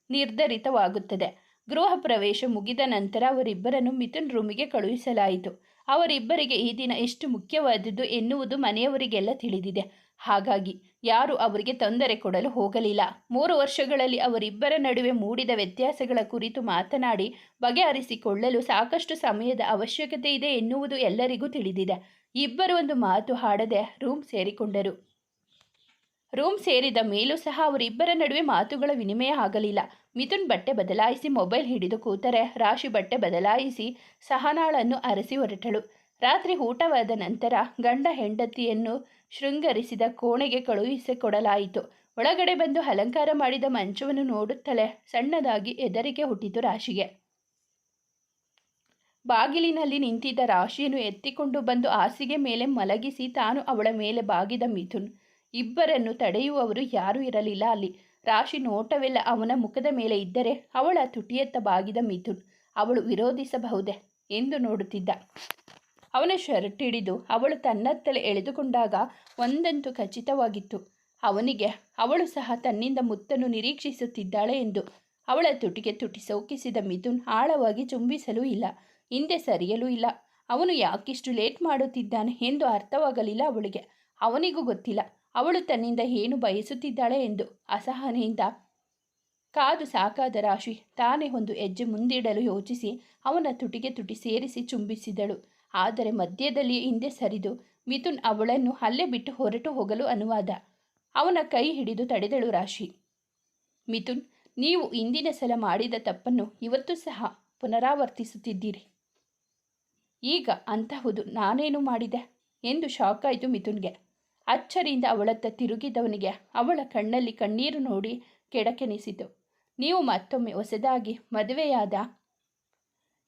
ನಿರ್ಧರಿತವಾಗುತ್ತದೆ. ಗೃಹ ಪ್ರವೇಶ ಮುಗಿದ ನಂತರ ಅವರಿಬ್ಬರನ್ನು ಮಿಥುನ್ ರೂಮಿಗೆ ಕಳುಹಿಸಲಾಯಿತು. ಅವರಿಬ್ಬರಿಗೆ ಈ ದಿನ ಎಷ್ಟು ಮುಖ್ಯವಾದದ್ದು ಎನ್ನುವುದು ಮನೆಯವರಿಗೆಲ್ಲ ತಿಳಿದಿದೆ. ಹಾಗಾಗಿ ಯಾರು ಅವರಿಗೆ ತೊಂದರೆ ಕೊಡಲು ಹೋಗಲಿಲ್ಲ. ಮೂರು ವರ್ಷಗಳಲ್ಲಿ ಅವರಿಬ್ಬರ ನಡುವೆ ಮೂಡಿದ ವ್ಯತ್ಯಾಸಗಳ ಕುರಿತು ಮಾತನಾಡಿ, ಬಗೆಹರಿಸಿಕೊಳ್ಳಲು ಸಾಕಷ್ಟು ಸಮಯದ ಅವಶ್ಯಕತೆ ಇದೆ ಎನ್ನುವುದು ಎಲ್ಲರಿಗೂ ತಿಳಿದಿದೆ. ಇಬ್ಬರು ಒಂದು ಮಾತು ಹಾಡದೆ ರೂಮ್ ಸೇರಿಕೊಂಡರು. ರೂಮ್ ಸೇರಿದ ಮೇಲೂ ಸಹ ಅವರಿಬ್ಬರ ನಡುವೆ ಮಾತುಗಳ ವಿನಿಮಯ ಆಗಲಿಲ್ಲ. ಮಿಥುನ್ ಬಟ್ಟೆ ಬದಲಾಯಿಸಿ ಮೊಬೈಲ್ ಹಿಡಿದು ಕೂತರೆ ರಾಶಿ ಬಟ್ಟೆ ಬದಲಾಯಿಸಿ ಸಹನಾಳನ್ನು ಅರಸಿ ಹೊರಟಳು. ರಾತ್ರಿ ಊಟವಾದ ನಂತರ ಗಂಡ ಹೆಂಡತಿಯನ್ನು ಶೃಂಗರಿಸಿದ ಕೋಣೆಗೆ ಕಳುಹಿಸಿಕೊಡಲಾಯಿತು. ಒಳಗಡೆ ಬಂದು ಅಲಂಕಾರ ಮಾಡಿದ ಮಂಚವನ್ನು ನೋಡುತ್ತಲೇ ಸಣ್ಣದಾಗಿ ಹೆದರಿಕೆ ಹುಟ್ಟಿತು ರಾಶಿಗೆ. ಬಾಗಿಲಿನಲ್ಲಿ ನಿಂತಿದ್ದ ರಾಶಿಯನ್ನು ಎತ್ತಿಕೊಂಡು ಬಂದು ಹಾಸಿಗೆ ಮೇಲೆ ಮಲಗಿಸಿ ತಾನು ಅವಳ ಮೇಲೆ ಬಾಗಿದ ಮಿಥುನ್. ಇಬ್ಬರನ್ನು ತಡೆಯುವವರು ಯಾರೂ ಇರಲಿಲ್ಲ ಅಲ್ಲಿ. ರಾಶಿ ನೋಟವೆಲ್ಲ ಅವನ ಮುಖದ ಮೇಲೆ ಇದ್ದರೆ ಅವಳ ತುಟಿಯತ್ತ ಬಾಗಿದ ಮಿಥುನ್. ಅವಳು ವಿರೋಧಿಸಬಹುದೇ ಎಂದು ನೋಡುತ್ತಿದ್ದ. ಅವನ ಶರ್ಟ್ ಹಿಡಿದು ಅವಳು ತನ್ನತ್ತಲೇ ಎಳೆದುಕೊಂಡಾಗ ಒಂದಂತೂ ಖಚಿತವಾಗಿತ್ತು. ಅವನಿಗೆ, ಅವಳು ಸಹ ತನ್ನಿಂದ ಮುತ್ತನ್ನು ನಿರೀಕ್ಷಿಸುತ್ತಿದ್ದಾಳೆ ಎಂದು ಅವಳ ತುಟಿಗೆ ತುಟಿ ಸೌಕಿಸಿದ ಮಿಥುನ್ ಆಳವಾಗಿ ಚುಂಬಿಸಲೂ ಇಲ್ಲ, ಹಿಂದೆ ಸರಿಯಲೂ ಇಲ್ಲ. ಅವನು ಯಾಕಿಷ್ಟು ಲೇಟ್ ಮಾಡುತ್ತಿದ್ದಾನೆ ಎಂದು ಅರ್ಥವಾಗಲಿಲ್ಲ ಅವಳಿಗೆ. ಅವನಿಗೂ ಗೊತ್ತಿಲ್ಲ, ಅವಳು ತನ್ನಿಂದ ಏನು ಬಯಸುತ್ತಿದ್ದಾಳೆ ಎಂದು ಅಸಹನೆಯಿಂದ ಕಾದು ಸಾಕಾದ ರಾಶಿ ತಾನೇ ಒಂದು ಹೆಜ್ಜೆ ಮುಂದಿಡಲು ಯೋಚಿಸಿ ಅವನ ತುಟಿಗೆ ತುಟಿ ಸೇರಿಸಿ ಚುಂಬಿಸಿದಳು ಆದರೆ ಮಧ್ಯದಲ್ಲಿ ಹಿಂದೆ ಸರಿದು ಮಿಥುನ್ ಅವಳನ್ನು ಅಲ್ಲೇ ಬಿಟ್ಟು ಹೊರಟು ಹೋಗಲು ಅನುವಾದ. ಅವನ ಕೈ ಹಿಡಿದು ತಡೆದಳು ರಾಶಿ. ಮಿಥುನ್, ನೀವು ಇಂದಿನ ಸಲ ಮಾಡಿದ ತಪ್ಪನ್ನು ಇವತ್ತು ಸಹ ಪುನರಾವರ್ತಿಸುತ್ತಿದ್ದೀರಿ. ಈಗ ಅಂತಹುದು ನಾನೇನು ಮಾಡಿದೆ? ಎಂದು ಶಾಕ್ ಆಯಿತು ಮಿಥುನ್ಗೆ. ಅಚ್ಚರಿಯಿಂದ ಅವಳತ್ತ ತಿರುಗಿದವನಿಗೆ ಅವಳ ಕಣ್ಣಲ್ಲಿ ಕಣ್ಣೀರು ನೋಡಿ ಕೆಡಕೆನಿಸಿತು. ನೀವು ಮತ್ತೊಮ್ಮೆ ಹೊಸದಾಗಿ ಮದುವೆಯಾದ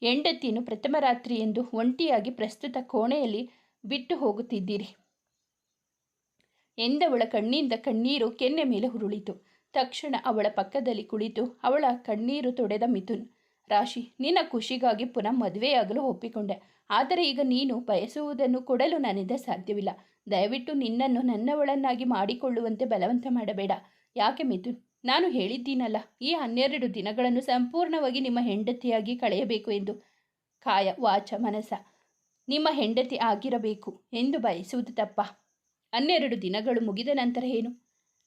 ಹೆಂಡತಿಯನ್ನು ಪ್ರಥಮ ರಾತ್ರಿ ಎಂದು ಒಂಟಿಯಾಗಿ ಪ್ರಸ್ತುತ ಕೋಣೆಯಲ್ಲಿ ಬಿಟ್ಟು ಹೋಗುತ್ತಿದ್ದೀರಿ. ಎಂದವಳ ಕಣ್ಣಿಂದ ಕಣ್ಣೀರು ಕೆನ್ನೆ ಮೇಲೆ ಹುರುಳಿತು ತಕ್ಷಣ ಅವಳ ಪಕ್ಕದಲ್ಲಿ ಕುಳಿತು ಅವಳ ಕಣ್ಣೀರು ತೊಡೆದ ಮಿಥುನ್. ರಾಶಿ, ನಿನ್ನ ಖುಷಿಗಾಗಿ ಪುನಃ ಮದುವೆಯಾಗಲು ಒಪ್ಪಿಕೊಂಡೆ. ಆದರೆ ಈಗ ನೀನು ಬಯಸುವುದನ್ನು ಕೊಡಲು ನನ್ನಿಂದ ಸಾಧ್ಯವಿಲ್ಲ. ದಯವಿಟ್ಟು ನಿನ್ನನ್ನು ನನ್ನವಳನ್ನಾಗಿ ಮಾಡಿಕೊಳ್ಳುವಂತೆ ಬಲವಂತ ಮಾಡಬೇಡ. ಯಾಕೆ ಮಿಥುನ್? ನಾನು ಹೇಳಿದ್ದೀನಲ್ಲ, ಈ ಹನ್ನೆರಡು ದಿನಗಳನ್ನು ಸಂಪೂರ್ಣವಾಗಿ ನಿಮ್ಮ ಹೆಂಡತಿಯಾಗಿ ಕಳೆಯಬೇಕು ಎಂದು. ಕಾಯ, ವಾಚ ಮನಸ ನಿಮ್ಮ ಹೆಂಡತಿ ಆಗಿರಬೇಕು ಎಂದು ಬಯಸುವುದು ತಪ್ಪ. ಹನ್ನೆರಡು ದಿನಗಳು ಮುಗಿದ ನಂತರ ಏನು?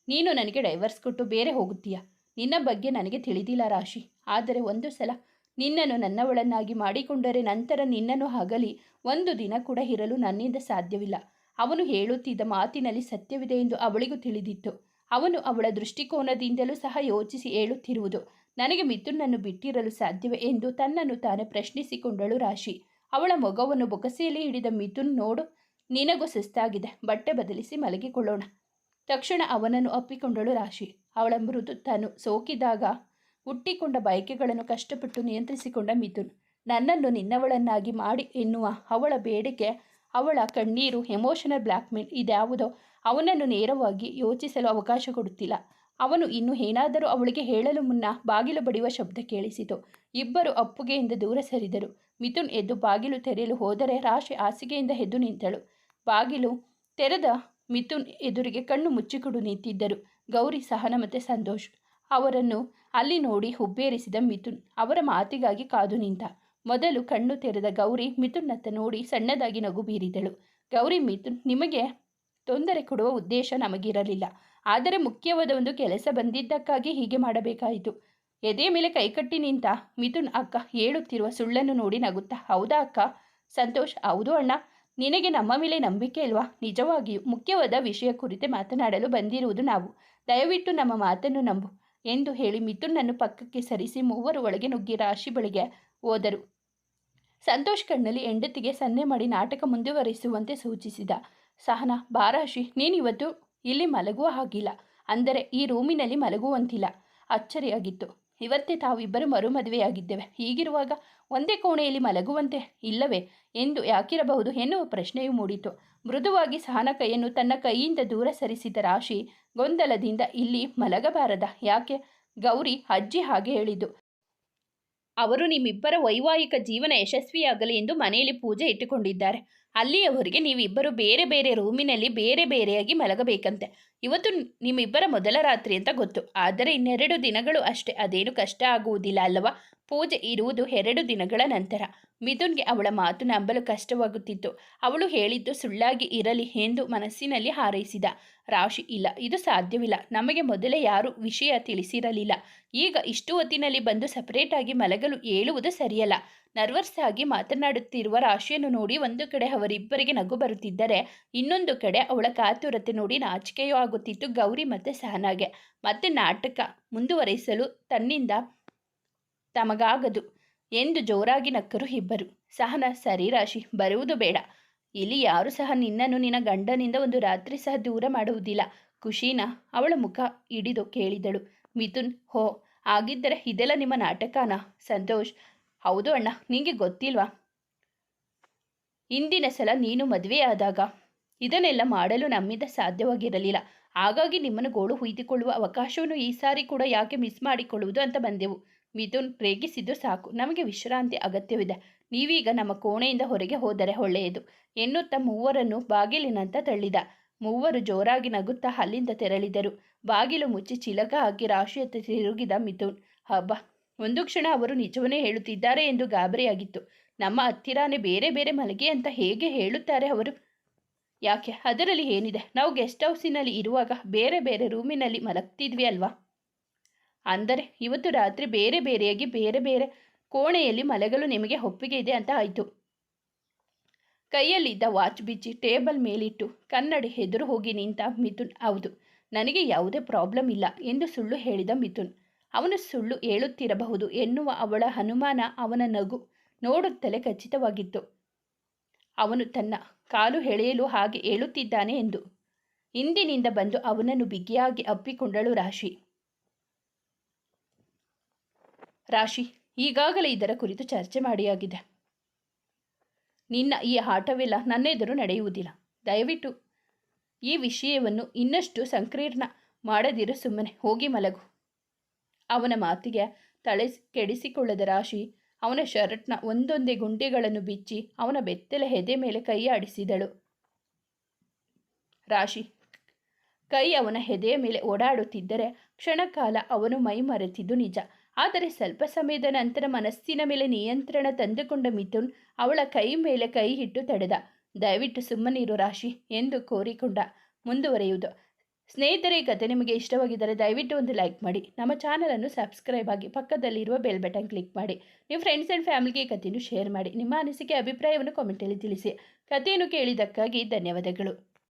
ನೀನು ನನಗೆ ಡೈವರ್ಸ್ ಕೊಟ್ಟು ಬೇರೆ ಹೋಗುತ್ತೀಯಾ? ನಿನ್ನ ಬಗ್ಗೆ ನನಗೆ ತಿಳಿದಿಲ್ಲ ರಾಶಿ. ಆದರೆ ಒಂದು ಸಲ ನಿನ್ನನ್ನು ನನ್ನವಳನ್ನಾಗಿ ಮಾಡಿಕೊಂಡರೆ ನಂತರ ನಿನ್ನನ್ನು ಹಗಲಿ, ಒಂದು ದಿನ ಕೂಡ ಇರಲು ನನ್ನಿಂದ ಸಾಧ್ಯವಿಲ್ಲ. ಅವನು ಹೇಳುತ್ತಿದ್ದ ಮಾತಿನಲ್ಲಿ ಸತ್ಯವಿದೆ ಎಂದು ಅವಳಿಗೂ ತಿಳಿದಿತ್ತು. ಅವನು ಅವಳ ದೃಷ್ಟಿಕೋನದಿಂದಲೂ ಸಹ ಯೋಚಿಸಿ ಹೇಳುತ್ತಿರುವುದು. ನನಗೆ ಮಿಥುನನ್ನು ಬಿಟ್ಟಿರಲು ಸಾಧ್ಯವೇ ಎಂದು ತನ್ನನ್ನು ತಾನೇ ಪ್ರಶ್ನಿಸಿಕೊಂಡಳು ರಾಶಿ. ಅವಳ ಮೊಗವನ್ನು ಬೊಗಸೆಯಲ್ಲಿ ಹಿಡಿದ ಮಿಥುನ್ ನೋಡು, ನಿನಗೂ ಸುಸ್ತಾಗಿದೆ. ಬಟ್ಟೆ ಬದಲಿಸಿ ಮಲಗಿಕೊಳ್ಳೋಣ. ತಕ್ಷಣ ಅವನನ್ನು ಅಪ್ಪಿಕೊಂಡಳು ರಾಶಿ. ಅವಳ ಮೃದು ತಾನು ಸೋಕಿದಾಗ ಹುಟ್ಟಿಕೊಂಡ ಬಯಕೆಗಳನ್ನು ಕಷ್ಟಪಟ್ಟು ನಿಯಂತ್ರಿಸಿಕೊಂಡ ಮಿಥುನ್. ನನ್ನನ್ನು ನಿನ್ನವಳನ್ನಾಗಿ ಮಾಡಿ ಎನ್ನುವ ಅವಳ ಬೇಡಿಕೆ, ಅವಳ ಕಣ್ಣೀರು ಎಮೋಷನಲ್ ಬ್ಲ್ಯಾಕ್ಮೇಲ್ ಇದ್ಯಾವುದೋ ಅವನನ್ನು ನೇರವಾಗಿ ಯೋಚಿಸಲು ಅವಕಾಶ ಕೊಡುತ್ತಿಲ್ಲ. ಅವನು ಇನ್ನು ಏನಾದರೂ ಅವಳಿಗೆ ಹೇಳಲು ಮುನ್ನ ಬಾಗಿಲು ಬಡಿಯುವ ಶಬ್ದ ಕೇಳಿಸಿತು. ಇಬ್ಬರು ಅಪ್ಪುಗೆಯಿಂದ ದೂರ ಸರಿದರು. ಮಿಥುನ್ ಎದ್ದು ಬಾಗಿಲು ತೆರೆಯಲು ಹೋದರೆ ರಾಶಿ ಹಾಸಿಗೆಯಿಂದ ಎದ್ದು ನಿಂತಳು. ಬಾಗಿಲು ತೆರೆದ ಮಿಥುನ್ ಎದುರಿಗೆ ಕಣ್ಣು ಮುಚ್ಚಿಕೊಂಡು ನಿಂತಿದ್ದರು. ಗೌರಿ, ಸಹನ ಮತ್ತು ಸಂತೋಷ್. ಅವರನ್ನು ಅಲ್ಲಿ ನೋಡಿ ಹುಬ್ಬೇರಿಸಿದ ಮಿಥುನ್ ಅವರ ಮಾತಿಗಾಗಿ ಕಾದು ನಿಂತ. ಮೊದಲು ಕಣ್ಣು ತೆರೆದ ಗೌರಿ ಮಿಥುನ್ನತ್ತ ನೋಡಿ ಸಣ್ಣದಾಗಿ ನಗು ಬೀರಿದಳು. ಗೌರಿ, ಮಿಥುನ್, ನಿಮಗೆ ತೊಂದರೆ ಕೊಡುವ ಉದ್ದೇಶ ನಮಗಿರಲಿಲ್ಲ. ಆದರೆ ಮುಖ್ಯವಾದ ಒಂದು ಕೆಲಸ ಬಂದಿದ್ದಕ್ಕಾಗಿ ಹೀಗೆ ಮಾಡಬೇಕಾಯಿತು. ಎದೆ ಮೇಲೆ ಕೈಕಟ್ಟಿ ನಿಂತ ಮಿಥುನ್ ಅಕ್ಕ ಹೇಳುತ್ತಿರುವ ಸುಳ್ಳನ್ನು ನೋಡಿ ನಗುತ್ತಾ, ಹೌದಾ ಅಕ್ಕ? ಸಂತೋಷ್, ಹೌದು ಅಣ್ಣ. ನಿನಗೆ ನಮ್ಮ ಮೇಲೆ ನಂಬಿಕೆ ಇಲ್ವಾ? ನಿಜವಾಗಿಯೂ ಮುಖ್ಯವಾದ ವಿಷಯ ಕುರಿತು ಮಾತನಾಡಲು ಬಂದಿರುವುದು ನಾವು. ದಯವಿಟ್ಟು ನಮ್ಮ ಮಾತನ್ನು ನಂಬು ಎಂದು ಹೇಳಿ ಮಿಥುನನ್ನು ಪಕ್ಕಕ್ಕೆ ಸರಿಸಿ ಮೂವರು ಒಳಗೆ ನುಗ್ಗಿ ರಾಶಿ ಬಳಿಗೆ ಹೋದರು. ಸಂತೋಷ್ ಕಣ್ಣಲ್ಲಿ ಹೆಂಡತಿಗೆ ಸನ್ನೆ ಮಾಡಿ ನಾಟಕ ಮುಂದುವರಿಸುವಂತೆ ಸೂಚಿಸಿದ. ಸಹನಾ, ಬಾರಾಶಿ, ನೀನಿವತ್ತು ಇಲ್ಲಿ ಮಲಗುವ ಹಾಗಿಲ್ಲ. ಅಂದರೆ ಈ ರೂಮಿನಲ್ಲಿ ಮಲಗುವಂತಿಲ್ಲ. ಅಚ್ಚರಿಯಾಗಿತ್ತು. ಇವತ್ತೇ ತಾವಿಬ್ಬರು ಮರುಮದುವೆಯಾಗಿದ್ದೇವೆ. ಹೀಗಿರುವಾಗ ಒಂದೇ ಕೋಣೆಯಲ್ಲಿ ಮಲಗುವಂತೆ ಇಲ್ಲವೇ ಎಂದು ಯಾಕಿರಬಹುದು ಎನ್ನುವ ಪ್ರಶ್ನೆಯೂ ಮೂಡಿತು ಮೃದುವಾಗಿ ಸಹನ ಕೈಯನ್ನು ತನ್ನ ಕೈಯಿಂದ ದೂರ ಸರಿಸಿದ ರಾಶಿ ಗೊಂದಲದಿಂದ ಇಲ್ಲಿ ಮಲಗಬಾರದ. ಯಾಕೆ? ಗೌರಿ ಅಜ್ಜಿ ಹಾಗೆ ಹೇಳಿದ್ದು. ಅವರು ನಿಮ್ಮಿಬ್ಬರ ವೈವಾಹಿಕ ಜೀವನ ಯಶಸ್ವಿಯಾಗಲಿ ಎಂದು ಮನೆಯಲ್ಲಿ ಪೂಜೆ ಇಟ್ಟುಕೊಂಡಿದ್ದಾರೆ. ಅಲ್ಲಿಯವರೆಗೆ ನೀವಿಬ್ಬರು ಬೇರೆ ಬೇರೆ ರೂಮಿನಲ್ಲಿ ಬೇರೆ ಬೇರೆಯಾಗಿ ಮಲಗಬೇಕಂತೆ. ಇವತ್ತು ನಿಮ್ಮಿಬ್ಬರ ಮೊದಲ ರಾತ್ರಿ ಅಂತ ಗೊತ್ತು. ಆದರೆ ಇನ್ನೆರಡು ದಿನಗಳು ಅಷ್ಟೇ. ಅದೇನು ಕಷ್ಟ ಆಗುವುದಿಲ್ಲ ಅಲ್ಲವಾ ಪೂಜೆ ಇರುವುದು ಎರಡು ದಿನಗಳ ನಂತರ. ಮಿಥುನ್ಗೆ ಅವಳ ಮಾತು ನಂಬಲು ಕಷ್ಟವಾಗುತ್ತಿತ್ತು. ಅವಳು ಹೇಳಿದ್ದು ಸುಳ್ಳಾಗಿ ಇರಲಿ ಎಂದು ಮನಸ್ಸಿನಲ್ಲಿ ಹಾರೈಸಿದ. ರಾಶಿ, ಇಲ್ಲ, ಇದು ಸಾಧ್ಯವಿಲ್ಲ. ನಮಗೆ ಮೊದಲೇ ಯಾರೂ ವಿಷಯ ತಿಳಿಸಿರಲಿಲ್ಲ. ಈಗ ಇಷ್ಟು ಹೊತ್ತಿನಲ್ಲಿ ಬಂದು ಸಪರೇಟಾಗಿ ಮಲಗಲು ಹೇಳುವುದು ಸರಿಯಲ್ಲ. ನರ್ವಸ್ ಆಗಿ ಮಾತನಾಡುತ್ತಿರುವ ರಾಶಿಯನ್ನು ನೋಡಿ ಒಂದು ಕಡೆ ಅವರಿಬ್ಬರಿಗೆ ನಗು ಬರುತ್ತಿದ್ದರೆ, ಇನ್ನೊಂದು ಕಡೆ ಅವಳ ಕಾತುರತೆ ನೋಡಿ ನಾಚಿಕೆಯೂ ಆಗುತ್ತಿತ್ತು ಗೌರಿ ಮತ್ತು ಸಹನಾಗೆ. ಮತ್ತೆ ನಾಟಕ ಮುಂದುವರೆಸಲು ತನ್ನಿಂದ ತಮಗಾಗದು. ಎಂದು ಜೋರಾಗಿ ನಕ್ಕರು ಇಬ್ಬರು. ಸಹನ ಸರಿ ರಾಶಿ ಬರುವುದು ಬೇಡ. ಇಲ್ಲಿ ಯಾರು ಸಹ ನಿನ್ನನ್ನು ನಿನ್ನ ಗಂಡನಿಂದ ಒಂದು ರಾತ್ರಿ ಸಹ ದೂರ ಮಾಡುವುದಿಲ್ಲ. ಖುಷಿನ ಅವಳ ಮುಖ ಹಿಡಿದು ಕೇಳಿದಳು. ಮಿಥುನ್, ಹೋ ಆಗಿದ್ದರೆ ಇದೆಲ್ಲ ನಿಮ್ಮ ನಾಟಕನ? ಸಂತೋಷ್, ಹೌದು ಅಣ್ಣ, ನಿಂಗೆ ಗೊತ್ತಿಲ್ವಾ? ಇಂದಿನ ಸಲ ನೀನು ಮದುವೆಯಾದಾಗ ಇದನ್ನೆಲ್ಲ ಮಾಡಲು ನಮ್ಮಿಂದ ಸಾಧ್ಯವಾಗಿರಲಿಲ್ಲ. ಹಾಗಾಗಿ ನಿಮ್ಮನ್ನು ಗೋಳು ಹುಯ್ದುಕೊಳ್ಳುವ ಅವಕಾಶವನ್ನು ಈ ಸಾರಿ ಕೂಡ ಯಾಕೆ ಮಿಸ್ ಮಾಡಿಕೊಳ್ಳುವುದು ಅಂತ ಬಂದೆವು. ಮಿಥುನ್ ರೇಗಿಸಿದ್ದು ಸಾಕು. ನಮಗೆ ವಿಶ್ರಾಂತಿ ಅಗತ್ಯವಿದೆ. ನೀವೀಗ ನಮ್ಮ ಕೋಣೆಯಿಂದ ಹೊರಗೆ ಹೋದರೆ ಒಳ್ಳೆಯದು. ಎನ್ನುತ್ತಾ ಮೂವರನ್ನು ಬಾಗಿಲಿನಂತ ತಳ್ಳಿದ. ಮೂವರು ಜೋರಾಗಿ ನಗುತ್ತಾ ಅಲ್ಲಿಂದ ತೆರಳಿದರು. ಬಾಗಿಲು ಮುಚ್ಚಿ ಚಿಲಕ ಹಾಕಿ ರಾಶಿಯತ್ತ ತಿರುಗಿದ ಮಿಥುನ್. ಹಬ್ಬ. ಒಂದು ಕ್ಷಣ ಅವರು ನಿಜವನ್ನೇ ಹೇಳುತ್ತಿದ್ದಾರೆ ಎಂದು ಗಾಬರಿಯಾಗಿತ್ತು. ನಮ್ಮ ಹತ್ತಿರಾನೇ ಬೇರೆ ಬೇರೆ ಮಲಗೆ ಅಂತ ಹೇಗೆ ಹೇಳುತ್ತಾರೆ ಅವರು? ಯಾಕೆ? ಅದರಲ್ಲಿ ಏನಿದೆ? ನಾವು ಗೆಸ್ಟ್ ಹೌಸಿನಲ್ಲಿ ಇರುವಾಗ ಬೇರೆ ಬೇರೆ ರೂಮಿನಲ್ಲಿ ಮಲಗ್ತಿದ್ವಿ ಅಲ್ವಾ? ಅಂದರೆ ಇವತ್ತು ರಾತ್ರಿ ಬೇರೆ ಬೇರೆಯಾಗಿ ಬೇರೆ ಬೇರೆ ಕೋಣೆಯಲ್ಲಿ ಮಲಗಲು ನಿಮಗೆ ಒಪ್ಪಿಗೆ ಇದೆ ಅಂತ ಆಯಿತು. ಕೈಯಲ್ಲಿದ್ದ ವಾಚ್ ಬಿಚ್ಚಿ ಟೇಬಲ್ ಮೇಲಿಟ್ಟು ಕನ್ನಡಿ ಎದುರು ಹೋಗಿ ನಿಂತ ಮಿಥುನ್, ಹೌದು, ನನಗೆ ಯಾವುದೇ ಪ್ರಾಬ್ಲಮ್ ಇಲ್ಲ ಎಂದು ಸುಳ್ಳು ಹೇಳಿದ ಮಿಥುನ್. ಅವನು ಸುಳ್ಳು ಹೇಳುತ್ತಿರಬಹುದು ಎನ್ನುವ ಅವಳ ಅನುಮಾನ ಅವನ ನಗು ನೋಡುತ್ತಲೇ ಖಚಿತವಾಗಿತ್ತು. ಅವನು ತನ್ನ ಕಾಲು ಎಳೆಯಲು ಹಾಗೆ ಹೇಳುತ್ತಿದ್ದಾನೆ ಎಂದು. ಹಿಂದಿನಿಂದ ಬಂದು ಅವನನ್ನು ಬಿಗಿಯಾಗಿ ಅಪ್ಪಿಕೊಂಡಳು ರಾಶಿ. ರಾಶಿ, ಈಗಾಗಲೇ ಇದರ ಕುರಿತು ಚರ್ಚೆ ಮಾಡಿಯಾಗಿದೆ. ನಿನ್ನ ಈ ಆಟವೆಲ್ಲ ನನ್ನೆದುರು ನಡೆಯುವುದಿಲ್ಲ. ದಯವಿಟ್ಟು ಈ ವಿಷಯವನ್ನು ಇನ್ನಷ್ಟು ಸಂಕೀರ್ಣ ಮಾಡದಿರ ಸುಮ್ಮನೆ, ಹೋಗಿ ಮಲಗು. ಅವನ ಮಾತಿಗೆ ತಳೆ ಕೆಡಿಸಿಕೊಳ್ಳದ ರಾಶಿ, ಅವನ ಶರ್ಟ್ನ ಒಂದೊಂದೇ ಗುಂಡಿಗಳನ್ನು ಬಿಚ್ಚಿ ಅವನ ಬೆತ್ತಲ ಹೆದೆ ಮೇಲೆ ಕೈ ಆಡಿಸಿದಳು. ರಾಶಿ, ಕೈ ಅವನ ಹೆದೆಯ ಮೇಲೆ ಓಡಾಡುತ್ತಿದ್ದರೆ ಕ್ಷಣಕಾಲ ಅವನು ಮೈ ಮರೆತಿದ್ದು ನಿಜ. ಆದರೆ ಸ್ವಲ್ಪ ಸಮಯದ ನಂತರ ಮನಸ್ಸಿನ ಮೇಲೆ ನಿಯಂತ್ರಣ ತಂದುಕೊಂಡ ಮಿಥುನ್ ಅವಳ ಕೈ ಮೇಲೆ ಕೈ ಇಟ್ಟು ತಡೆದ. ದಯವಿಟ್ಟು ಸುಮ್ಮನಿರು ರಾಶಿ ಎಂದು ಕೋರಿಕೊಂಡ. ಮುಂದುವರೆಯುವುದು. ಸ್ನೇಹಿತರೆ, ಈ ಕತೆ ನಿಮಗೆ ಇಷ್ಟವಾಗಿದ್ದರೆ ದಯವಿಟ್ಟು ಒಂದು ಲೈಕ್ ಮಾಡಿ. ನಮ್ಮ ಚಾನಲನ್ನು ಸಬ್ಸ್ಕ್ರೈಬ್ ಆಗಿ ಪಕ್ಕದಲ್ಲಿರುವ ಬೆಲ್ ಬಟನ್ ಕ್ಲಿಕ್ ಮಾಡಿ. ನಿಮ್ಮ ಫ್ರೆಂಡ್ಸ್ ಆ್ಯಂಡ್ ಫ್ಯಾಮಿಲಿಗೆ ಕಥೆಯನ್ನು ಶೇರ್ ಮಾಡಿ. ನಿಮ್ಮ ಅನಿಸಿಕೆ, ಅಭಿಪ್ರಾಯವನ್ನು ಕಾಮೆಂಟಲ್ಲಿ ತಿಳಿಸಿ. ಕಥೆಯನ್ನು ಕೇಳಿದ್ದಕ್ಕಾಗಿ ಧನ್ಯವಾದಗಳು.